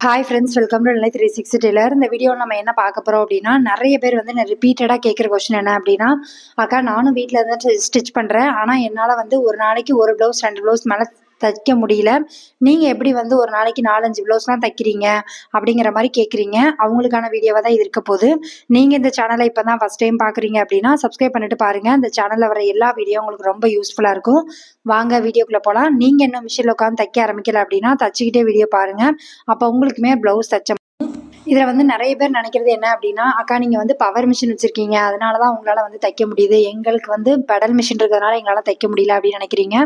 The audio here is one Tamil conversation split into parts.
ஹாய் ஃப்ரெண்ட்ஸ் வெல்கம் டு நிலை த்ரீ சிக்ஸ் டெய்லர் இந்த வீடியோவில் நம்ம என்ன பார்க்க போகிறோம் அப்படின்னா நிறைய பேர் வந்து ரிப்பீட்டடாக கேட்குற கொஸ்டின் என்ன அப்படின்னா அக்கா நானும் வீட்டில் இருந்து ஸ்டிச் பண்ணுறேன் ஆனால் என்னால் வந்து ஒரு நாளைக்கு ஒரு ப்ளவுஸ் ரெண்டு ப்ளவுஸ் மேலே தைக்க முடியல. நீங்கள் எப்படி வந்து ஒரு நாளைக்கு நாலஞ்சு ப்ளவுஸ்லாம் தைக்கிறீங்க அப்படிங்கிற மாதிரி கேட்குறீங்க அவங்களுக்கான வீடியோவாக தான் இது இருக்க போகுது. நீங்கள் இந்த சேனலை இப்போ தான் ஃபஸ்ட் டைம் பார்க்குறீங்க அப்படின்னா சப்ஸ்கிரைப் பண்ணிட்டு பாருங்கள் இந்த சேனலில் வர எல்லா வீடியோ உங்களுக்கு ரொம்ப யூஸ்ஃபுல்லாக இருக்கும். வாங்க வீடியோக்குள்ளே போகலாம் நீங்கள் இன்னும் மிஷினில் உட்காந்து தைக்க ஆரம்பிக்கல அப்படின்னா தச்சுக்கிட்டே வீடியோ பாருங்கள் அப்போ உங்களுக்குமே ப்ளவுஸ் தைச்ச இதில் வந்து நிறைய பேர் நினைக்கிறது என்ன அப்படின்னா அக்கா நீங்கள் வந்து பவர் மிஷின் வச்சுருக்கீங்க. அதனால தான் உங்களால் வந்து தைக்க முடியுது. எங்களுக்கு வந்து பெடல் மிஷின் இருக்கிறதுனால எங்களால் தைக்க முடியல அப்படின்னு நினைக்கிறீங்க.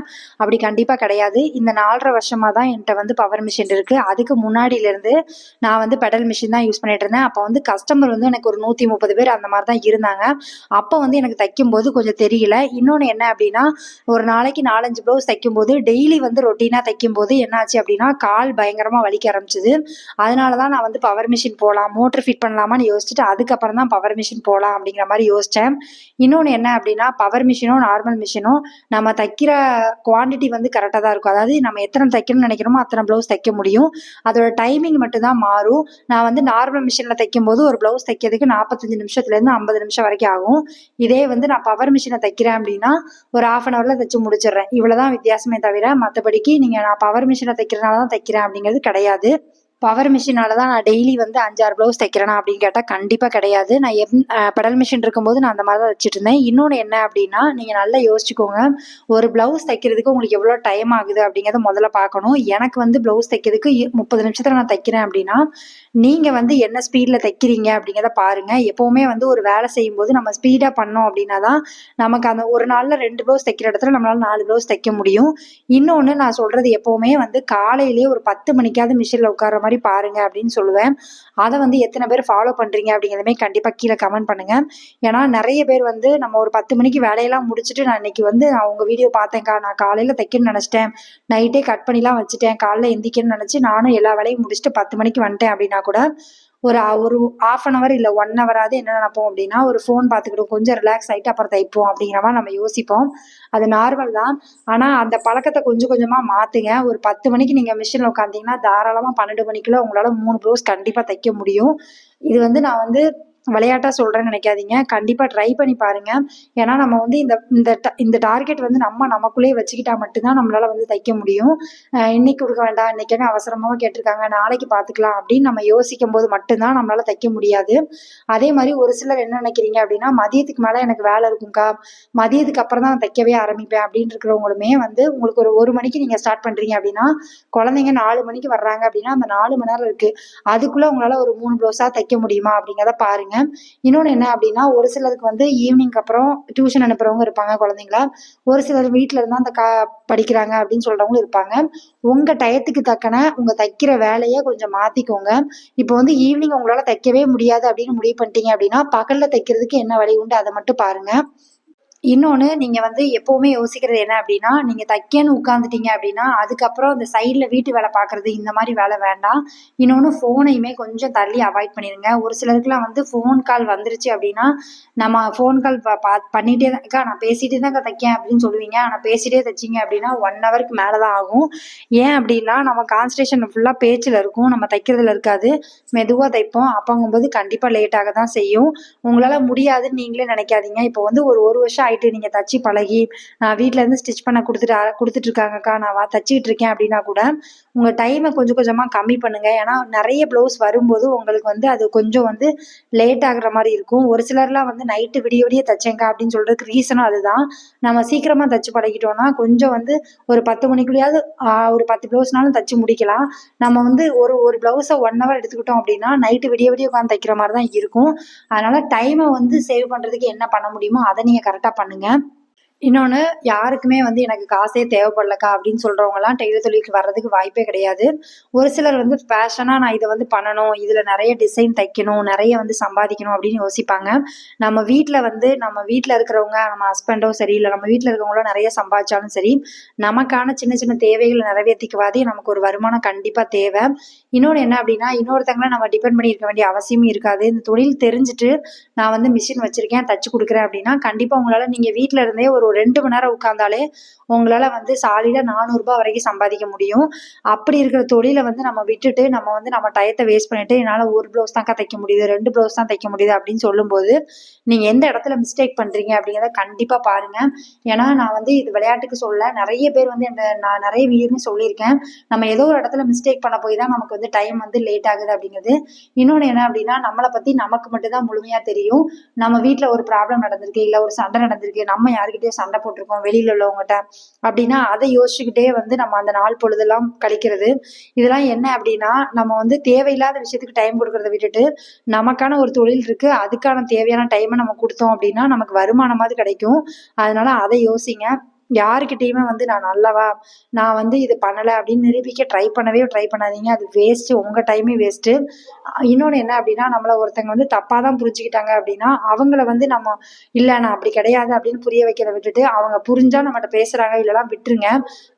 அப்படி கண்டிப்பாக கிடையாது. இந்த நாலரை வருஷமாக தான் என்கிட்ட வந்து பவர் மிஷின் இருக்குது அதுக்கு முன்னாடியிலேருந்து நான் வந்து பெடல் மிஷின் தான் யூஸ் பண்ணிட்டு இருந்தேன். அப்போ வந்து கஸ்டமர் வந்து எனக்கு ஒரு நூற்றி முப்பது பேர் அந்த மாதிரி தான் இருந்தாங்க. அப்போ வந்து எனக்கு தைக்கும்போது கொஞ்சம் தெரியல. இன்னொன்று என்ன அப்படின்னா ஒரு நாளைக்கு நாலஞ்சு ப்ளவுஸ் தைக்கும்போது டெய்லி வந்து ரொட்டீனாக தைக்கும்போது என்னாச்சு அப்படின்னா கால் பயங்கரமாக வலிக்க ஆரம்பிச்சிது. அதனால தான் நான் வந்து பவர் மிஷின் மிஷின் போகலாம் மோட்டர் ஃபிட் பண்ணலாமான்னு யோசிச்சுட்டு அதுக்கப்புறம் தான் பவர் மிஷின் போகலாம் அப்படிங்கிற மாதிரி யோசித்தேன் இன்னொன்று என்ன அப்படின்னா பவர் மிஷினும் நார்மல் மிஷினும் நம்ம தைக்கிற குவான்டிட்டி வந்து கரெக்டாக தான் இருக்கும். அதாவது நம்ம எத்தனை தைக்கணும்னு நினைக்கிறோமோ அத்தனை ப்ளவுஸ் தைக்க முடியும். அதோட டைமிங் மட்டும்தான் மாறும். நான் வந்து நார்மல் மிஷினில் தைக்கும் போது ஒரு ப்ளவுஸ் தைக்கிறதுக்கு நாற்பத்தஞ்சு நிமிஷத்துலேருந்து ஐம்பது நிமிஷம் வரைக்கும் ஆகும். இதே வந்து நான் பவர் மிஷினை தைக்கிறேன் அப்படின்னா ஒரு ஆஃப் அன் ஹவரில் தைச்சு முடிச்சிடுறேன். இவ்வளோ தான் வித்தியாசமே தவிர மற்றபடிக்கு நீங்கள் நான் பவர் மிஷினை தைக்கிறனால தான் தைக்கிறேன் அப்படிங்கிறது கிடையாது. பவர் மிஷினால தான் நான் டெய்லி வந்து அஞ்சாறு ப்ளவுஸ் தைக்கிறேனா அப்படின்னு கேட்டால் கண்டிப்பாக கிடையாது. நான் எப் பெடல் மிஷின் இருக்கும்போது நான் அந்த மாதிரி தான் வச்சுட்டு இருந்தேன். இன்னொன்று என்ன அப்படின்னா நீங்கள் நல்லா யோசிச்சுக்கோங்க. ஒரு ப்ளவுஸ் தைக்கிறதுக்கு உங்களுக்கு எவ்வளோ டைம் ஆகுது அப்படிங்கிறத முதல்ல பார்க்கணும். எனக்கு வந்து ப்ளவுஸ் தைக்கிறதுக்கு முப்பது நிமிஷத்தில் நான் தைக்கிறேன் அப்படின்னா நீங்கள் வந்து என்ன ஸ்பீடில் தைக்கிறீங்க அப்படிங்கிறத பாருங்கள் எப்போவுமே வந்து ஒரு வேலை செய்யும்போது நம்ம ஸ்பீடாக பண்ணோம் அப்படின்னா தான் நமக்கு அந்த ஒரு நாளில் ரெண்டு ப்ளவுஸ் தைக்கிற இடத்துல நம்மளால் நாலு ப்ளவுஸ் தைக்க முடியும். இன்னொன்று நான் சொல்கிறது எப்போவுமே வந்து காலையிலேயே ஒரு பத்து மணிக்காவது மிஷினில் உட்கார மாதிரி பாருங்க அப்படின்னு சொல்லுவேன். அதை வந்து எத்தனை பேர் ஃபாலோ பண்ணுறீங்க அப்படிங்கிறதுமே கண்டிப்பாக கீழே கமெண்ட் பண்ணுங்கள் ஏன்னா நிறைய பேர் வந்து நம்ம ஒரு பத்து மணிக்கு வேலையெல்லாம் முடிச்சுட்டு நான் இன்னைக்கு வந்து நான் உங்கள் வீடியோ பார்த்தேன்க்கா. நான் காலையில் தைக்கணும்னு நினச்சிட்டேன். நைட்டே கட் பண்ணிலாம் வச்சுட்டேன். காலையில் எந்திக்கணும்னு நினச்சி நானும் எல்லா வேலையும் முடிச்சுட்டு பத்து மணிக்கு வந்துட்டேன் அப்படின்னா கூட ஒரு ஒரு ஆஃப் அன் அவர் இல்லை ஒன் ஹவராவது என்ன நினைப்போம் அப்படின்னா ஒரு ஃபோன் பார்த்துக்கிட்டோம் கொஞ்சம் ரிலாக்ஸ் ஆகிட்டு அப்புறம் தைப்போம் அப்படிங்கிற மாதிரி நம்ம யோசிப்போம். அது நார்மல் தான். ஆனால் அந்த பழக்கத்தை கொஞ்சம் கொஞ்சமாக மாற்றுங்க ஒரு பத்து மணிக்கு நீங்கள் மிஷினில் உட்காந்திங்கன்னா தாராளமாக பன்னெண்டு மணிக்குள்ளே உங்களால் மூணு ப்ளவுஸ் கண்டிப்பாக தைக்க முடியும். இது வந்து நான் வந்து விளையாட்டாக சொல்கிறேன்னு நினைக்காதீங்க. கண்டிப்பாக ட்ரை பண்ணி பாருங்கள் ஏன்னா நம்ம வந்து இந்த இந்த இந்த டார்கெட் வந்து நம்ம நமக்குள்ளேயே வச்சுக்கிட்டா மட்டும்தான் நம்மளால் வந்து தைக்க முடியும். இன்னைக்கு கொடுக்க வேண்டாம். இன்றைக்கே அவசரமாக கேட்டிருக்காங்க. நாளைக்கு பார்த்துக்கலாம் அப்படின்னு நம்ம யோசிக்கும் போது மட்டும்தான் நம்மளால் தைக்க முடியாது. அதே மாதிரி ஒரு சிலர் என்ன நினைக்கிறீங்க அப்படின்னா மதியத்துக்கு மேலே எனக்கு வேலை இருக்கும்க்கா. மதியத்துக்கு அப்புறம் தான் தைக்கவே ஆரம்பிப்பேன் அப்படின்னு இருக்கிறவங்களுமே வந்து உங்களுக்கு ஒரு ஒரு மணிக்கு நீங்கள் ஸ்டார்ட் பண்ணுறீங்க அப்படின்னா குழந்தைங்க நாலு மணிக்கு வர்றாங்க அப்படின்னா அந்த நாலு மணி நேரம் இருக்குது அதுக்குள்ளே உங்களால் ஒரு மூணு ப்ளவுஸாக தைக்க முடியுமா அப்படிங்கிறத பாருங்கள் பண்ணுங்க இன்னொன்று என்ன அப்படின்னா ஒரு சிலருக்கு வந்து ஈவினிங்க்கு அப்புறம் டியூஷன் அனுப்புறவங்க இருப்பாங்க குழந்தைங்களா. ஒரு சிலர் வீட்டில் இருந்தால் அந்த கா படிக்கிறாங்க அப்படின்னு சொல்கிறவங்களும் இருப்பாங்க. உங்கள் டயத்துக்கு தக்கன உங்கள் தைக்கிற வேலையை கொஞ்சம் மாற்றிக்கோங்க இப்போ வந்து ஈவினிங் உங்களால் தைக்கவே முடியாது அப்படின்னு முடிவு பண்ணிட்டீங்க அப்படின்னா பகலில் தைக்கிறதுக்கு என்ன வழி உண்டு? அதை மட்டும் பாருங்கள் இன்னொன்று நீங்கள் வந்து எப்போவுமே யோசிக்கிறது என்ன அப்படின்னா நீங்கள் தைக்கன்னு உட்காந்துட்டீங்க அப்படின்னா அதுக்கப்புறம் அந்த சைடில் வீட்டு வேலை பார்க்குறது இந்த மாதிரி வேலை வேண்டாம். இன்னொன்று ஃபோனையுமே கொஞ்சம் தள்ளி அவாய்ட் பண்ணிடுங்க ஒரு சிலருக்குலாம் வந்து ஃபோன் கால் வந்துருச்சு அப்படின்னா நம்ம ஃபோன் கால் பா பண்ணிகிட்டே தான் நான் பேசிகிட்டே தான் தைக்கேன் அப்படின்னு சொல்லுவீங்க. ஆனால் பேசிகிட்டே தைச்சிங்க அப்படின்னா ஒன் ஹவருக்கு மேலே தான் ஆகும். ஏன் அப்படின்னா நம்ம கான்சன்ட்ரேஷன் ஃபுல்லாக பேச்சில் இருக்கும். நம்ம தைக்கிறதுல இருக்காது. மெதுவாக தைப்போம். அப்போங்கும்போது கண்டிப்பாக லேட்டாக தான் செய்யும். உங்களால் முடியாதுன்னு நீங்களே நினைக்காதீங்க. இப்போ வந்து ஒரு ஒரு வருஷம் ஆகிட்டு நீங்கள் தச்சு பழகி நான் வீட்டிலேருந்து ஸ்டிச் பண்ண கொடுத்துட்டு கொடுத்துட்டு இருக்காங்கக்கா நான் வா தச்சிக்கிட்டு இருக்கேன் அப்படின்னா கூட உங்கள் டைமை கொஞ்சம் கொஞ்சமாக கம்மி பண்ணுங்கள் ஏன்னா நிறைய ப்ளவுஸ் வரும்போது உங்களுக்கு வந்து அது கொஞ்சம் வந்து லேட் ஆகுற மாதிரி இருக்கும். ஒரு சிலர்லாம் வந்து நைட்டு விடிய விடிய தச்சேங்க அப்படின்னு சொல்கிறதுக்கு ரீசனும் அதுதான். நம்ம சீக்கிரமாக தச்சு பழகிட்டோம்னா கொஞ்சம் வந்து ஒரு பத்து மணிக்குள்ளேயாவது ஒரு பத்து ப்ளவுஸ்னாலும் தச்சு முடிக்கலாம். நம்ம வந்து ஒரு ஒரு ப்ளவுஸை ஒன் ஹவர் எடுத்துக்கிட்டோம் அப்படின்னா நைட்டு விடிய விடிய உட்காந்து தைக்கிற மாதிரி தான் இருக்கும். அதனால் டைமை வந்து சேவ் பண்ணுறதுக்கு என்ன பண்ண முடியுமோ அதை நீங்கள் கரெக்டாக பண்ணுங்கள் இன்னொன்று யாருக்குமே வந்து எனக்கு காசே தேவைப்படலக்கா அப்படின்னு சொல்கிறவங்கலாம் டெய்லர் தொழிலுக்கு வர்றதுக்கு வாய்ப்பே கிடையாது. ஒரு சிலர் வந்து ஃபேஷனாக நான் இதை வந்து பண்ணணும் இதில் நிறைய டிசைன் தைக்கணும் நிறைய வந்து சம்பாதிக்கணும் அப்படின்னு யோசிப்பாங்க. நம்ம வீட்டில் வந்து நம்ம வீட்டில் இருக்கிறவங்க நம்ம ஹஸ்பண்டோ சரி இல்லை நம்ம வீட்டில் இருக்கிறவங்களோ நிறைய சம்பாதிச்சாலும் சரி நமக்கான சின்ன சின்ன தேவைகளை நிறைவேற்றிக்குவாதே நமக்கு ஒரு வருமானம் கண்டிப்பாக தேவை. இன்னொன்று என்ன அப்படின்னா இன்னொருத்தங்களை நம்ம டிபெண்ட் பண்ணி இருக்க வேண்டிய அவசியமும் இருக்காது. இந்த தொழில் தெரிஞ்சுட்டு நான் வந்து மிஷின் வச்சுருக்கேன் தச்சு கொடுக்குறேன் அப்படின்னா கண்டிப்பாக உங்களால் நீங்கள் வீட்டில் இருந்தே ஒரு ஒரு ரெண்டு மணி நேரம் உட்காந்தாலே உங்களால் வந்து சாலையில் நானூறுரூபா வரைக்கும் சம்பாதிக்க முடியும். அப்படி இருக்கிற தொழிலை வந்து நம்ம விட்டுட்டு நம்ம வந்து நம்ம டயத்தை வேஸ்ட் பண்ணிட்டு என்னால் ஒரு ப்ளவுஸ் தான்க்கா தைக்க முடியுது ரெண்டு ப்ளவுஸ் தான் தைக்க முடியுது அப்படின்னு சொல்லும்போது நீங்கள் எந்த இடத்துல மிஸ்டேக் பண்ணுறீங்க அப்படிங்கிறத கண்டிப்பாக பாருங்கள் ஏன்னா நான் வந்து இது விளையாட்டுக்கு சொல்ல நிறைய பேர் வந்து என்ன நான் நிறைய வீடியோன்னு சொல்லியிருக்கேன். நம்ம ஏதோ ஒரு இடத்துல மிஸ்டேக் பண்ண போய் தான் நமக்கு வந்து டைம் வந்து லேட் ஆகுது அப்படிங்கிறது. இன்னொன்று என்ன அப்படின்னா நம்மளை பற்றி நமக்கு மட்டும்தான் முழுமையாக தெரியும். நம்ம வீட்டில் ஒரு ப்ராப்ளம் நடந்திருக்கு இல்லை ஒரு சண்டை நடந்திருக்கு நம்ம யாருக்கிட்டேயும் சண்டை போட்டிருக்கோம் வெளியில் உள்ளவங்ககிட்ட. அப்படின்னா அதை யோசிச்சுக்கிட்டே வந்து நம்ம அந்த நாள் பொழுதெல்லாம் கழிக்கிறது. இதெல்லாம் என்ன அப்படின்னா நம்ம வந்து தேவையில்லாத விஷயத்துக்கு டைம் கொடுக்கறத விட்டுட்டு நமக்கான ஒரு தொழில் இருக்கு அதுக்கான தேவையான டைமை நம்ம கொடுத்தோம் அப்படின்னா நமக்கு வருமானமாவது கிடைக்கும். அதனால அதை யோசிங்க. யாருக்கிட்டேயுமே வந்து நான் நல்லவா நான் வந்து இது பண்ணலை அப்படின்னு நிரூபிக்க ட்ரை பண்ணவே ட்ரை பண்ணாதீங்க. அது வேஸ்ட்டு உங்கள் டைமே வேஸ்ட்டு இன்னொன்று என்ன அப்படின்னா நம்மளை ஒருத்தங்க வந்து தப்பாக தான் புரிஞ்சுக்கிட்டாங்க அப்படின்னா அவங்கள வந்து நம்ம இல்லை நான் அப்படி கிடையாது அப்படின்னு புரிய வைக்கிறத விட்டுட்டு அவங்க புரிஞ்சால் நம்மகிட்ட பேசுகிறாங்க இல்லைலாம் விட்டுருங்க.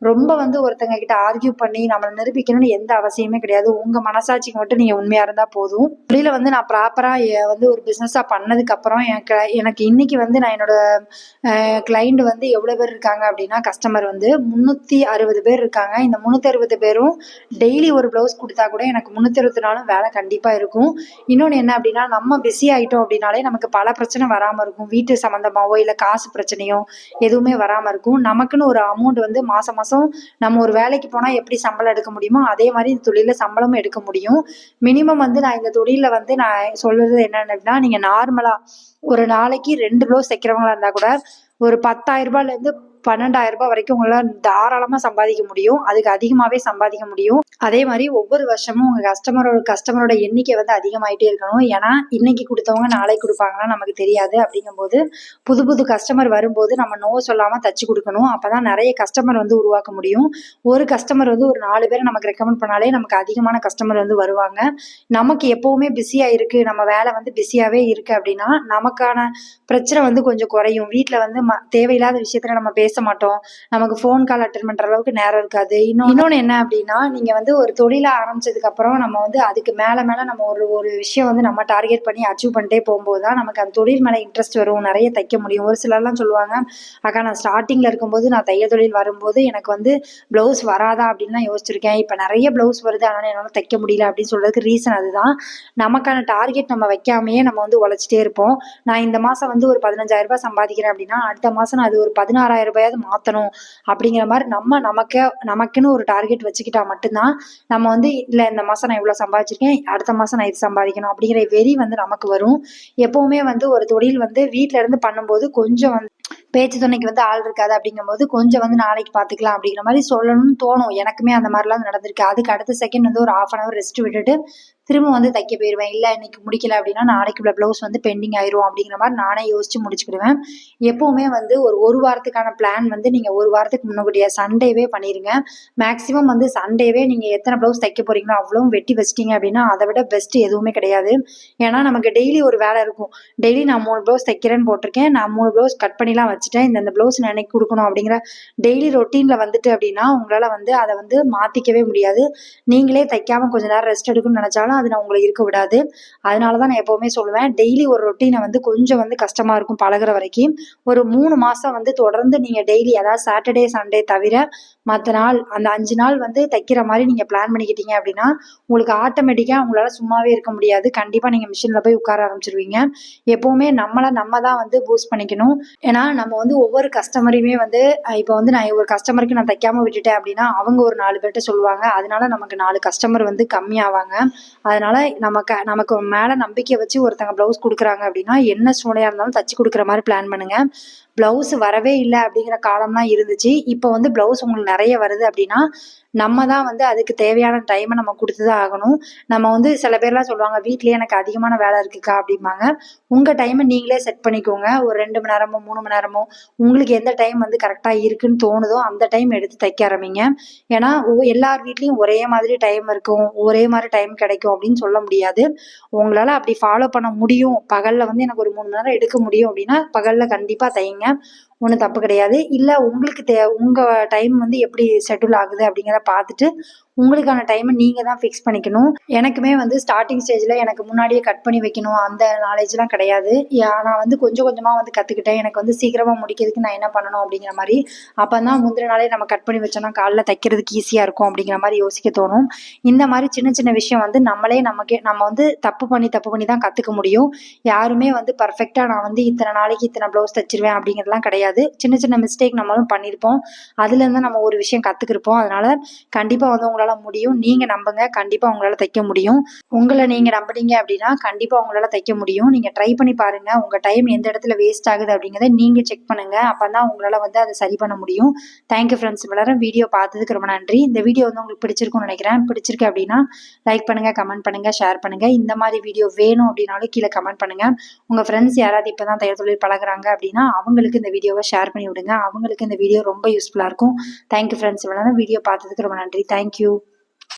ரொம்ப வந்து ஒருத்தங்க கிட்ட ஆர்கியூ பண்ணி நம்மளை நிரூபிக்கணும்னு எந்த அவசியமே கிடையாது. உங்கள் மனசாட்சிக்கு மட்டும் நீங்கள் உண்மையாக இருந்தால் போதும். வெளியில் வந்து நான் ப்ராப்பராக வந்து ஒரு பிஸ்னஸாக பண்ணதுக்கப்புறம் எனக்கு எனக்கு இன்னைக்கு வந்து நான் என்னோட கிளைண்ட் வந்து எவ்வளோ பேர் இருக்காங்க அப்படின்னா கஸ்டமர் வந்து முந்நூற்றி அறுபது பேர் இருக்காங்க. இந்த முந்நூற்றி அறுபது பேரும் டெய்லி ஒரு ப்ளவுஸ் கொடுத்தா கூட எனக்கு முந்நூற்றி அறுபது நாளும் வேலை கண்டிப்பாக இருக்கும். இன்னொன்று என்ன அப்படின்னா நம்ம பிஸி ஆகிட்டோம் அப்படின்னாலே நமக்கு பல பிரச்சனை வராமல் இருக்கும். வீட்டு சம்மந்தமாவோ இல்லை காசு பிரச்சனையோ எதுவுமே வராமல் இருக்கும். நமக்குன்னு ஒரு அமௌண்ட் வந்து மாதம் மாதம் நம்ம ஒரு வேலைக்கு போனால் எப்படி சம்பளம் எடுக்க முடியுமோ அதே மாதிரி இந்த தொழிலில் சம்பளமும் எடுக்க முடியும். மினிமம் வந்து நான் இந்த தொழிலில் வந்து நான் சொல்கிறது என்னென்ன அப்படின்னா நீங்கள் நார்மலாக ஒரு நாளைக்கு ரெண்டு ப்ளவுஸ் தைக்கிறவங்களா இருந்தால் கூட ஒரு பத்தாயிரம் ரூபாயிலேருந்து பன்னெண்டாயிரம் ரூபாய் வரைக்கும் உங்களால் தாராளமாக சம்பாதிக்க முடியும். அதுக்கு அதிகமாகவே சம்பாதிக்க முடியும். அதே மாதிரி ஒவ்வொரு வருஷமும் உங்கள் கஸ்டமரோட கஸ்டமரோட எண்ணிக்கை வந்து அதிகமாயிட்டே இருக்கணும். ஏன்னா இன்னைக்கு கொடுத்தவங்க நாளைக்கு கொடுப்பாங்கன்னா நமக்கு தெரியாது. அப்படிங்கும்போது புது புது கஸ்டமர் வரும்போது நம்ம நோ சொல்லாமல் தச்சு கொடுக்கணும். அப்போ தான் நிறைய கஸ்டமர் வந்து உருவாக்க முடியும். ஒரு கஸ்டமர் வந்து ஒரு நாலு பேரை நமக்கு ரெக்கமெண்ட் பண்ணாலே நமக்கு அதிகமான கஸ்டமர் வந்து வருவாங்க. நமக்கு எப்போவுமே பிஸியாக இருக்குது நம்ம வேலை வந்து பிஸியாகவே இருக்குது அப்படின்னா நமக்கான பிரச்சனை வந்து கொஞ்சம் குறையும். வீட்டில் வந்து ம தேவையில்லாத விஷயத்தில் நம்ம பேச மாட்டோம். நமக்கு ஃபோன் கால் அட்டன் பண்ணுற அளவுக்கு நேரம் இருக்காது. இன்னும் இன்னொன்று என்ன? அப்படின்னா நீங்கள் வந்து ஒரு தொழிலை ஆரம்பிச்சதுக்கப்புறம் நம்ம வந்து அதுக்கு மேலே மேலே நம்ம ஒரு ஒரு விஷயம் வந்து நம்ம டார்கெட் பண்ணி அச்சீவ் பண்ணிட்டே போகும்போது தான் நமக்கு அந்த தொழில் மேலே இன்ட்ரெஸ்ட் வரும். நிறைய தைக்க முடியும். ஒரு சிலர்லாம் சொல்லுவாங்க அக்கா நான் ஸ்டார்டிங்கில் இருக்கும்போது நான் தைய தொழில் வரும்போது எனக்கு வந்து ப்ளவுஸ் வராதா? அப்படின்லாம் யோசிச்சிருக்கேன். இப்போ நிறைய ப்ளவுஸ் வருது. ஆனால் என்னால் தைக்க முடியல அப்படின்னு சொல்றதுக்கு ரீசன் அதுதான். நமக்கான டார்கெட் நம்ம வைக்காமையே நம்ம வந்து உழைச்சிட்டே இருப்போம். நான் இந்த மாதம் வந்து ஒரு பதினஞ்சாயிரம் ரூபாய் சம்பாதிக்கிறேன் அப்படின்னா அடுத்த மாதம் நான் அது ஒரு பதினாறாயிரம் ரூபாயாவது மாற்றணும் அப்படிங்கிற மாதிரி நம்ம நமக்கே நமக்குன்னு ஒரு டார்கெட் வச்சுக்கிட்டா மட்டும்தான் நம்ம வந்து இல்லை இந்த மாதம் நான் இவ்வளோ சம்பாதிச்சிருக்கேன் அடுத்த மாதம் நான் இது சம்பாதிக்கணும் அப்படிங்கிற வெறி வந்து நமக்கு வரும். எப்போவுமே வந்து ஒரு தொழில் வந்து வீட்டில இருந்து பண்ணும்போது கொஞ்சம் வந்து பேச்சு துணைக்கு வந்து ஆள் இருக்காது அப்படிங்கும்போது கொஞ்சம் வந்து நாளைக்கு பார்த்துக்கலாம் அப்படிங்கிற மாதிரி சொல்லணும்னு தோணும். எனக்குமே அந்த மாதிரிலாம் நடந்திருக்கு. அதுக்கு அடுத்த செகண்ட் வந்து ஒரு ஆஃப் அன் ஹவர் ரெஸ்ட் விட்டுட்டு திரும்ப வந்து தைக்க போயிடுவேன் இல்லை இன்னைக்கு முடிக்கல அப்படின்னா நாளைக்கு உள்ள ப்ளவுஸ் வந்து பெண்டிங் ஆயிரும் அப்படிங்கிற மாதிரி நானே யோசிச்சு முடிச்சுக்கிடுவேன். எப்போவுமே வந்து ஒரு ஒரு வாரத்துக்கான பிளான் வந்து நீங்கள் ஒரு வாரத்துக்கு முன்னாடியே சண்டேவே பண்ணிடுங்க மேக்ஸிமம் வந்து சண்டேவே நீங்கள் எத்தனை ப்ளவுஸ் தைக்க போறீங்களோ அவ்வளவும் வெட்டி வச்சிட்டீங்க அப்படின்னா அதை விட பெஸ்ட் எதுவுமே கிடையாது. ஏன்னா நமக்கு டெய்லி ஒரு வேலை இருக்கும். டெய்லி நான் மூணு ப்ளவுஸ் தைக்கிறேன்னு போட்டிருக்கேன். நான் மூணு ப்ளவுஸ் கட் பண்ணிலாம் வச்சுட்டேன். இந்த ப்ளவுஸ் நான் கொடுக்கணும் அப்படிங்கிற டெய்லி ரொட்டீனில் வந்துட்டு அப்படின்னா உங்களால் வந்து அதை வந்து மாற்றிக்கவே முடியாது. நீங்களே தைக்காமல் கொஞ்சம் நேரம் ரெஸ்ட் எடுக்கணும்னு நினச்சாலும் அது நான் உங்களை இருக்க விடாது. அதனால தான் நான் எப்போவுமே சொல்லுவேன் டெய்லி ஒரு ரொட்டீனை வந்து கொஞ்சம் வந்து கஷ்டமாக இருக்கும் பழகுற வரைக்கும். ஒரு மூணு மாதம் வந்து தொடர்ந்து நீங்கள் டெய்லி அதாவது சாட்டர்டே சண்டே தவிர மற்ற நாள் அந்த அஞ்சு நாள் வந்து தைக்கிற மாதிரி நீங்கள் பிளான் பண்ணிக்கிட்டீங்க அப்படின்னா உங்களுக்கு ஆட்டோமேட்டிக்காக உங்களால் சும்மாவே இருக்க முடியாது. கண்டிப்பாக நீங்கள் மிஷினில் போய் உட்கார ஆரம்பிச்சிருவீங்க. எப்போவுமே நம்மளை நம்ம தான் வந்து பூஸ்ட் பண்ணிக்கணும். ஏன்னா நம்ம வந்து ஒவ்வொரு கஸ்டமரையுமே வந்து இப்போ வந்து நான் ஒரு கஸ்டமருக்கு நான் தைக்காமல் விட்டுட்டேன் அப்படின்னா அவங்க ஒரு நாலு பேர்கிட்ட சொல்லுவாங்க. அதனால நமக்கு நாலு கஸ்டமர் வந்து கம்மியாவாங்க. அதனால நமக்கு நமக்கு மேலே நம்பிக்கை வச்சு ஒருத்தங்க ப்ளவுஸ் கொடுக்குறாங்க அப்படின்னா என்ன சூழ்நிலையாக இருந்தாலும் தச்சு கொடுக்குற மாதிரி பிளான் பண்ணுங்க. ப்ளவுஸ் வரவே இல்லை அப்படிங்கிற காலம்லாம் இருந்துச்சு. இப்போ வந்து ப்ளவுஸ் உங்களுக்கு நிறைய வருது அப்படின்னா நம்ம தான் வந்து அதுக்கு தேவையான டைமை நம்ம கொடுத்து தான் ஆகணும். நம்ம வந்து சில பேர்லாம் சொல்லுவாங்க வீட்லயே எனக்கு அதிகமான வேலை இருக்குக்கா அப்படிம்பாங்க. உங்கள் டைமை நீங்களே செட் பண்ணிக்கோங்க. ஒரு ரெண்டு மணி நேரமோ மூணு மணி நேரமோ உங்களுக்கு எந்த டைம் வந்து கரெக்டாக இருக்குன்னு தோணுதோ அந்த டைம் எடுத்து தைக்க ஆரம்பிங்க. ஏன்னா எல்லார் வீட்லேயும் ஒரே மாதிரி டைம் இருக்கும். ஒரே மாதிரி டைம் கிடைக்கும் அப்படின்னு சொல்ல முடியாது. உங்களால் அப்படி ஃபாலோ பண்ண முடியும். பகலில் வந்து எனக்கு ஒரு மூணு மணி நேரம் எடுக்க முடியும் அப்படின்னா பகலில் கண்டிப்பாக தைங்க. ஒன்றும் தப்பு கிடையாது. இல்லை உங்களுக்கு தே உங்கள் டைம் வந்து எப்படி ஷெட்யூல் ஆகுது அப்படிங்கிறத பார்த்துட்டு உங்களுக்கான டைமை நீங்கள் தான் ஃபிக்ஸ் பண்ணிக்கணும். எனக்குமே வந்து ஸ்டார்டிங் ஸ்டேஜில் எனக்கு முன்னாடியே கட் பண்ணி வைக்கணும். அந்த நாலேஜ்லாம் கிடையாது. நான் வந்து கொஞ்சம் கொஞ்சமாக வந்து கற்றுக்கிட்டேன் எனக்கு வந்து சீக்கிரமாக முடிக்கிறதுக்கு நான் என்ன பண்ணணும் அப்படிங்கிற மாதிரி. அப்போ தான் முந்தின நாளே நம்ம கட் பண்ணி வச்சோம்னா காலைல தைக்கிறதுக்கு ஈஸியாக இருக்கும் அப்படிங்கிற மாதிரி யோசிக்க தோணும். இந்த மாதிரி சின்ன சின்ன விஷயம் வந்து நம்மளே நமக்கே நம்ம வந்து தப்பு பண்ணி தப்பு பண்ணி தான் கற்றுக்க முடியும். யாருமே வந்து பர்ஃபெக்டாக நான் வந்து இத்தனை நாளைக்கு இத்தனை ப்ளவுஸ் தைச்சிருவேன் அப்படிங்கிறதுலாம் கிடையாது. சின்ன சின்ன மிஸ்டேக் நம்மளும் பண்ணியிருப்போம் அதுலேருந்து நம்ம ஒரு விஷயம் கற்றுக்கிருப்போம் அதனால கண்டிப்பாக வந்து உங்களை உங்களால் முடியும். நீங்கள் நம்புங்க. கண்டிப்பாக உங்களால் தைக்க முடியும். உங்களை நீங்கள் நம்புனீங்க அப்படின்னா கண்டிப்பாக உங்களால் தைக்க முடியும். நீங்கள் ட்ரை பண்ணி பாருங்கள் உங்கள் டைம் எந்த இடத்துல வேஸ்ட் ஆகுது அப்படிங்கிறத நீங்கள் செக் பண்ணுங்கள் அப்போ தான் உங்களால் வந்து அதை சரி பண்ண முடியும். தேங்க்யூ ஃப்ரெண்ட்ஸ் எல்லாரும் வீடியோ பார்த்ததுக்கு ரொம்ப நன்றி. இந்த வீடியோ வந்து உங்களுக்கு பிடிச்சிருக்கும்னு நினைக்கிறேன். பிடிச்சிருக்கு அப்படின்னா லைக் பண்ணுங்கள் கமெண்ட் பண்ணுங்கள் ஷேர் பண்ணுங்கள் இந்த மாதிரி வீடியோ வேணும் அப்படின்னாலும் கீழே கமெண்ட் பண்ணுங்கள் உங்கள் ஃப்ரெண்ட்ஸ் யாராவது இப்போ தான் தையல் தொழில் பழகுறாங்க அப்படின்னா அவங்களுக்கு இந்த வீடியோவை ஷேர் பண்ணி விடுங்க. அவங்களுக்கு இந்த வீடியோ ரொம்ப யூஸ்ஃபுல்லாக இருக்கும். தேங்க்யூ ஃப்ரெண்ட்ஸ் இவ்வளோ வீடியோ பார்த்ததுக்கு ரொம்ப நன்றி. தேங்க்யூ